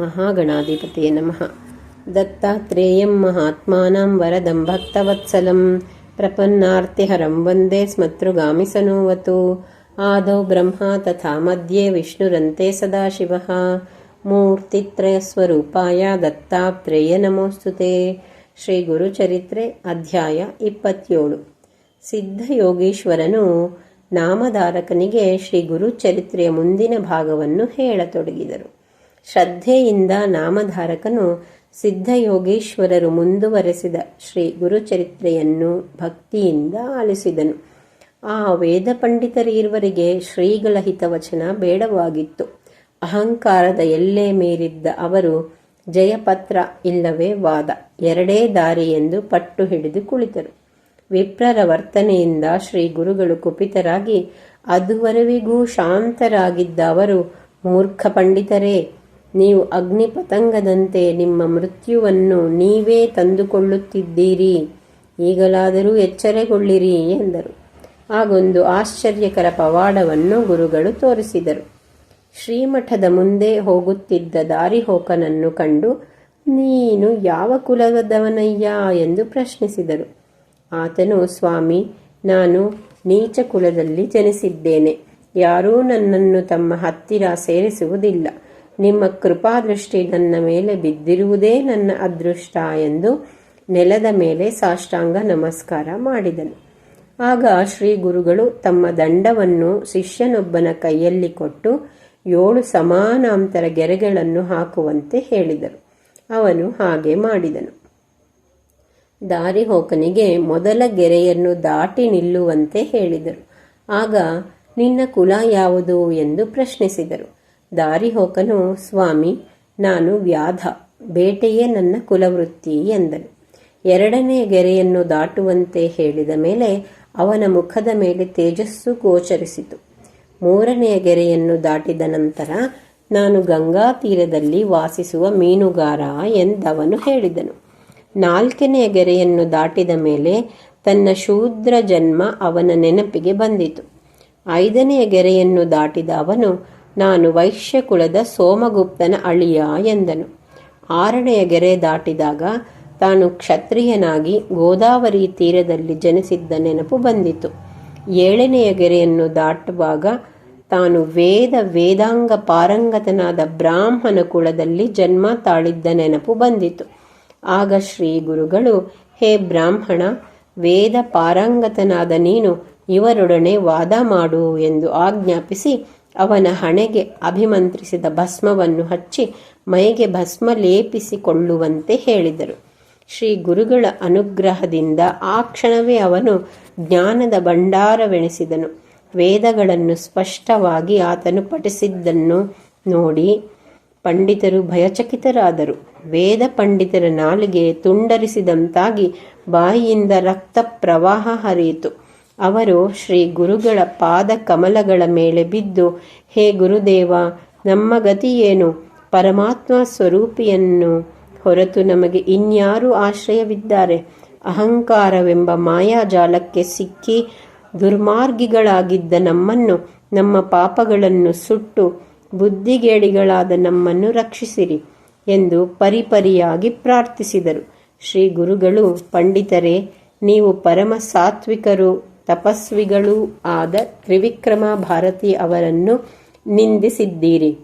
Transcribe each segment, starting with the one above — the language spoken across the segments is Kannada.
ಮಹಾಗಣಾಧಿಪತಿಯೇ ನಮಃ. ದತ್ತಾತ್ರೇಯಂ ಮಹಾತ್ಮಾನಾಂ ವರದಂ ಭಕ್ತವತ್ಸಲಂ. ಪ್ರಪನ್ನಾರ್ತಿಹರಂ ವಂದೇ ಸ್ಮತೃಗಾಮಿಸನೋವತು ಆದೌ ಬ್ರಹ್ಮ ತಥಾ ಮಧ್ಯೆ ವಿಷ್ಣುರಂತೆ ಸದಾಶಿವ. ಮೂರ್ತಿತ್ರಯಸ್ವರೂಪಾಯ ದತ್ತಾತ್ರೇಯ ನಮೋಸ್ತುತೆ ಶ್ರೀ ಗುರುಚರಿತ್ರೆ ಅಧ್ಯಾಯ ಇಪ್ಪತ್ತೇಳು. ಸಿದ್ಧಯೋಗೀಶ್ವರನು ನಾಮಧಾರಕನಿಗೆ ಶ್ರೀ ಗುರುಚರಿತ್ರೆಯ ಮುಂದಿನ ಭಾಗವನ್ನು ಹೇಳತೊಡಗಿದರು. ಶ್ರದ್ಧೆಯಿಂದ ನಾಮಧಾರಕನು ಸಿದ್ಧಯೋಗೇಶ್ವರರು ಮುಂದುವರೆಸಿದ ಶ್ರೀ ಗುರುಚರಿತ್ರೆಯನ್ನು ಭಕ್ತಿಯಿಂದ ಆಲಿಸಿದನು. ಆ ವೇದ ಪಂಡಿತರಿರುವರಿಗೆ ಶ್ರೀಗಳ ಹಿತವಚನ ಬೇಡವಾಗಿತ್ತು. ಅಹಂಕಾರದ ಎಲ್ಲೆ ಮೀರಿದ್ದ ಅವರು, ಜಯಪತ್ರ ಇಲ್ಲವೇ ವಾದ, ಎರಡೇ ದಾರಿ ಎಂದು ಪಟ್ಟು ಹಿಡಿದು ಕುಳಿತರು. ವಿಪ್ರರ ವರ್ತನೆಯಿಂದ ಶ್ರೀ ಗುರುಗಳು ಕುಪಿತರಾಗಿ, ಅದುವರೆವಿಗೂ ಶಾಂತರಾಗಿದ್ದ ಅವರು, ಮೂರ್ಖ ಪಂಡಿತರೇ ನೀವು ಅಗ್ನಿ ಪತಂಗದಂತೆ ನಿಮ್ಮ ಮೃತ್ಯುವನ್ನು ನೀವೇ ತಂದುಕೊಳ್ಳುತ್ತಿದ್ದೀರಿ. ಈಗಲಾದರೂ ಎಚ್ಚರಗೊಳ್ಳಿರಿ ಎಂದರು. ಆಗೊಂದು ಆಶ್ಚರ್ಯಕರ ಪವಾಡವನ್ನು ಗುರುಗಳು ತೋರಿಸಿದರು. ಶ್ರೀಮಠದ ಮುಂದೆ ಹೋಗುತ್ತಿದ್ದ ದಾರಿಹೋಕನನ್ನು ಕಂಡು, ನೀನು ಯಾವ ಕುಲದವನಯ್ಯ? ಎಂದು ಪ್ರಶ್ನಿಸಿದರು. ಆತನು, ಸ್ವಾಮಿ, ನಾನು ನೀಚ ಕುಲದಲ್ಲಿ ಜನಿಸಿದ್ದೇನೆ. ಯಾರೂ ನನ್ನನ್ನು ತಮ್ಮ ಹತ್ತಿರ ಸೇರಿಸುವುದಿಲ್ಲ. ನಿಮ್ಮ ಕೃಪಾದೃಷ್ಟಿ ನನ್ನ ಮೇಲೆ ಬಿದ್ದಿರುವುದೇ ನನ್ನ ಅದೃಷ್ಟ ಎಂದು ನೆಲದ ಮೇಲೆ ಸಾಷ್ಟಾಂಗ ನಮಸ್ಕಾರ ಮಾಡಿದನು. ಆಗ ಶ್ರೀ ಗುರುಗಳು ತಮ್ಮ ದಂಡವನ್ನು ಶಿಷ್ಯನೊಬ್ಬನ ಕೈಯಲ್ಲಿ ಕೊಟ್ಟು ಏಳು ಸಮಾನಾಂತರ ಗೆರೆಗಳನ್ನು ಹಾಕುವಂತೆ ಹೇಳಿದರು. ಅವನು ಹಾಗೆ ಮಾಡಿದನು. ದಾರಿಹೋಕನಿಗೆ ಮೊದಲ ಗೆರೆಯನ್ನು ದಾಟಿ ನಿಲ್ಲುವಂತೆ ಹೇಳಿದರು. ಆಗ, ನಿನ್ನ ಕುಲ ಯಾವುದು ಎಂದು ಪ್ರಶ್ನಿಸಿದರು. ದಾರಿಹೋಕನು ಸ್ವಾಮಿ, ನಾನು ವ್ಯಾಧ, ಬೇಟೆಯೇ ನನ್ನ ಕುಲವೃತ್ತಿ ಎಂದನು. ಎರಡನೇ ಗೆರೆಯನ್ನು ದಾಟುವಂತೆ ಹೇಳಿದ ಮೇಲೆ ಅವನ ಮುಖದ ಮೇಲೆ ತೇಜಸ್ಸು ಗೋಚರಿಸಿತು. ಮೂರನೆಯ ಗೆರೆಯನ್ನು ದಾಟಿದ ನಂತರ ನಾನು ಗಂಗಾ ತೀರದಲ್ಲಿ ವಾಸಿಸುವ ಮೀನುಗಾರ ಎಂದವನು ಹೇಳಿದನು. ನಾಲ್ಕನೆಯ ಗೆರೆಯನ್ನು ದಾಟಿದ ಮೇಲೆ ತನ್ನ ಶೂದ್ರ ಜನ್ಮ ಅವನ ನೆನಪಿಗೆ ಬಂದಿತು. ಐದನೆಯ ಗೆರೆಯನ್ನು ದಾಟಿದ ಅವನು ನಾನು ವೈಶ್ಯಕುಲದ ಸೋಮಗುಪ್ತನ ಅಳಿಯ ಎಂದನು. ಆರನೆಯ ಗೆರೆ ದಾಟಿದಾಗ ತಾನು ಕ್ಷತ್ರಿಯನಾಗಿ ಗೋದಾವರಿ ತೀರದಲ್ಲಿ ಜನಿಸಿದ್ದ ನೆನಪು ಬಂದಿತು. ಏಳನೆಯ ಗೆರೆಯನ್ನು ದಾಟುವಾಗ ತಾನು ವೇದ ವೇದಾಂಗ ಪಾರಂಗತನಾದ ಬ್ರಾಹ್ಮಣ ಕುಲದಲ್ಲಿ ಜನ್ಮ ತಾಳಿದ್ದ ನೆನಪು ಬಂದಿತು. ಆಗ ಶ್ರೀ ಗುರುಗಳು, ಹೇ ಬ್ರಾಹ್ಮಣ, ವೇದ ಪಾರಂಗತನಾದ ನೀನು ಇವರೊಡನೆ ವಾದ ಮಾಡು ಎಂದು ಆಜ್ಞಾಪಿಸಿ ಅವನ ಹಣೆಗೆ ಅಭಿಮಂತ್ರಿಸಿದ ಭಸ್ಮವನ್ನು ಹಚ್ಚಿ ಮೈಗೆ ಭಸ್ಮ ಲೇಪಿಸಿಕೊಳ್ಳುವಂತೆ ಹೇಳಿದರು. ಶ್ರೀ ಗುರುಗಳ ಅನುಗ್ರಹದಿಂದ ಆ ಕ್ಷಣವೇ ಅವನು ಜ್ಞಾನದ ಭಂಡಾರವೆಣಿಸಿದನು ವೇದಗಳನ್ನು ಸ್ಪಷ್ಟವಾಗಿ ಆತನು ಪಠಿಸಿದ್ದನ್ನು ನೋಡಿ ಪಂಡಿತರು ಭಯಚಕಿತರಾದರು. ವೇದ ಪಂಡಿತರ ನಾಲಿಗೆ ತುಂಡರಿಸಿದಂತಾಗಿ ಬಾಯಿಯಿಂದ ರಕ್ತ ಪ್ರವಾಹ ಹರಿಯಿತು. ಅವರು ಶ್ರೀ ಗುರುಗಳ ಪಾದ ಕಮಲಗಳ ಮೇಲೆ ಬಿದ್ದು, ಹೇ ಗುರುದೇವ, ನಮ್ಮ ಗತಿಯೇನು? ಪರಮಾತ್ಮ ಸ್ವರೂಪಿಯನ್ನು ಹೊರತು ನಮಗೆ ಇನ್ಯಾರು ಆಶ್ರಯವಿದ್ದಾರೆ? ಅಹಂಕಾರವೆಂಬ ಮಾಯಾಜಾಲಕ್ಕೆ ಸಿಕ್ಕಿ ದುರ್ಮಾರ್ಗಿಗಳಾಗಿದ್ದ ನಮ್ಮನ್ನು, ನಮ್ಮ ಪಾಪಗಳನ್ನು ಸುಟ್ಟು ಬುದ್ಧಿಗೇಡಿಗಳಾದ ನಮ್ಮನ್ನು ರಕ್ಷಿಸಿರಿ ಎಂದು ಪರಿಪರಿಯಾಗಿ ಪ್ರಾರ್ಥಿಸಿದರು. ಶ್ರೀ ಗುರುಗಳು, ಪಂಡಿತರೇ, ನೀವು ಪರಮ ಸಾತ್ವಿಕರು ತಪಸ್ವಿಗಳೂ ಆದ ತ್ರಿವಿಕ್ರಮ ಭಾರತಿ ಅವರನ್ನು ನಿಂದಿಸಿದ್ದೀರಿ.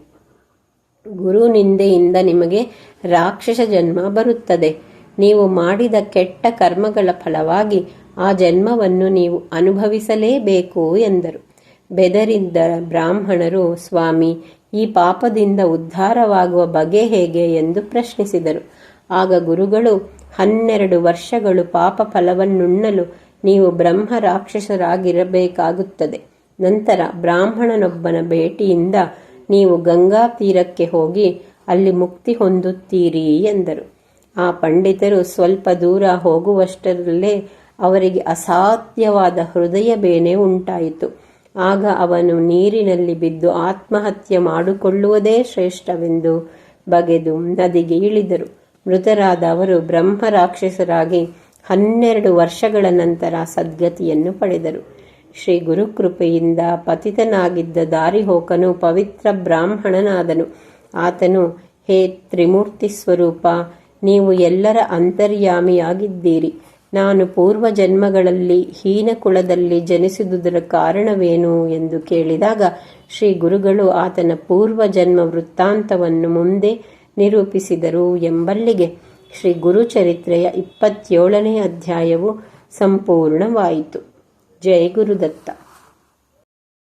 ಗುರು ನಿಂದೆಯಿಂದ ನಿಮಗೆ ರಾಕ್ಷಸ ಜನ್ಮ ಬರುತ್ತದೆ. ನೀವು ಮಾಡಿದ ಕೆಟ್ಟ ಕರ್ಮಗಳ ಫಲವಾಗಿ ಆ ಜನ್ಮವನ್ನು ನೀವು ಅನುಭವಿಸಲೇಬೇಕು ಎಂದರು. ಬೆದರಿದ್ದ ಬ್ರಾಹ್ಮಣರು, ಸ್ವಾಮಿ, ಈ ಪಾಪದಿಂದ ಉದ್ಧಾರವಾಗುವ ಬಗೆ ಹೇಗೆ? ಎಂದು ಪ್ರಶ್ನಿಸಿದರು. ಆಗ ಗುರುಗಳು, ಹನ್ನೆರಡು ವರ್ಷಗಳು ಪಾಪ ಫಲವನ್ನುಣ್ಣಲು ನೀವು ಬ್ರಹ್ಮ ರಾಕ್ಷಸರಾಗಿರಬೇಕಾಗುತ್ತದೆ ನಂತರ ಬ್ರಾಹ್ಮಣನೊಬ್ಬನ ಭೇಟಿಯಿಂದ ನೀವು ಗಂಗಾ ತೀರಕ್ಕೆ ಹೋಗಿ ಅಲ್ಲಿ ಮುಕ್ತಿ ಹೊಂದುತ್ತೀರಿ ಎಂದರು. ಆ ಪಂಡಿತರು ಸ್ವಲ್ಪ ದೂರ ಹೋಗುವಷ್ಟರಲ್ಲೇ ಅವರಿಗೆ ಅಸಾಧ್ಯವಾದ ಹೃದಯ ಬೇನೆ ಉಂಟಾಯಿತು. ಆಗ ಅವನು ನೀರಿನಲ್ಲಿ ಬಿದ್ದು ಆತ್ಮಹತ್ಯೆ ಮಾಡಿಕೊಳ್ಳುವುದೇ ಶ್ರೇಷ್ಠವೆಂದು ಬಗೆದು ನದಿಗೆ ಇಳಿದರು. ಮೃತರಾದ ಅವರು ಬ್ರಹ್ಮ ರಾಕ್ಷಸರಾಗಿ ಹನ್ನೆರಡು ವರ್ಷಗಳ ನಂತರ ಸದ್ಗತಿಯನ್ನು ಪಡೆದರು. ಶ್ರೀ ಗುರುಕೃಪೆಯಿಂದ ಪತಿತನಾಗಿದ್ದ ದಾರಿಹೋಕನು ಪವಿತ್ರ ಬ್ರಾಹ್ಮಣನಾದನು. ಆತನು, ಹೇ ತ್ರಿಮೂರ್ತಿ ಸ್ವರೂಪ, ನೀವು ಎಲ್ಲರ ಅಂತರ್ಯಾಮಿಯಾಗಿದ್ದೀರಿ. ನಾನು ಪೂರ್ವ ಜನ್ಮಗಳಲ್ಲಿ ಹೀನ ಕುಳದಲ್ಲಿ ಜನಿಸಿದುದರ ಕಾರಣವೇನು? ಎಂದು ಕೇಳಿದಾಗ, ಶ್ರೀ ಗುರುಗಳು ಆತನ ಪೂರ್ವ ಜನ್ಮ ವೃತ್ತಾಂತವನ್ನು ಮುಂದೆ ನಿರೂಪಿಸಿದರು ಎಂಬಲ್ಲಿಗೆ ಶ್ರೀ ಗುರುಚರಿತ್ರೆಯ ಇಪ್ಪತ್ತೇಳನೇ ಅಧ್ಯಾಯವು ಸಂಪೂರ್ಣವಾಯಿತು. ಜಯ ಗುರುದತ್ತ.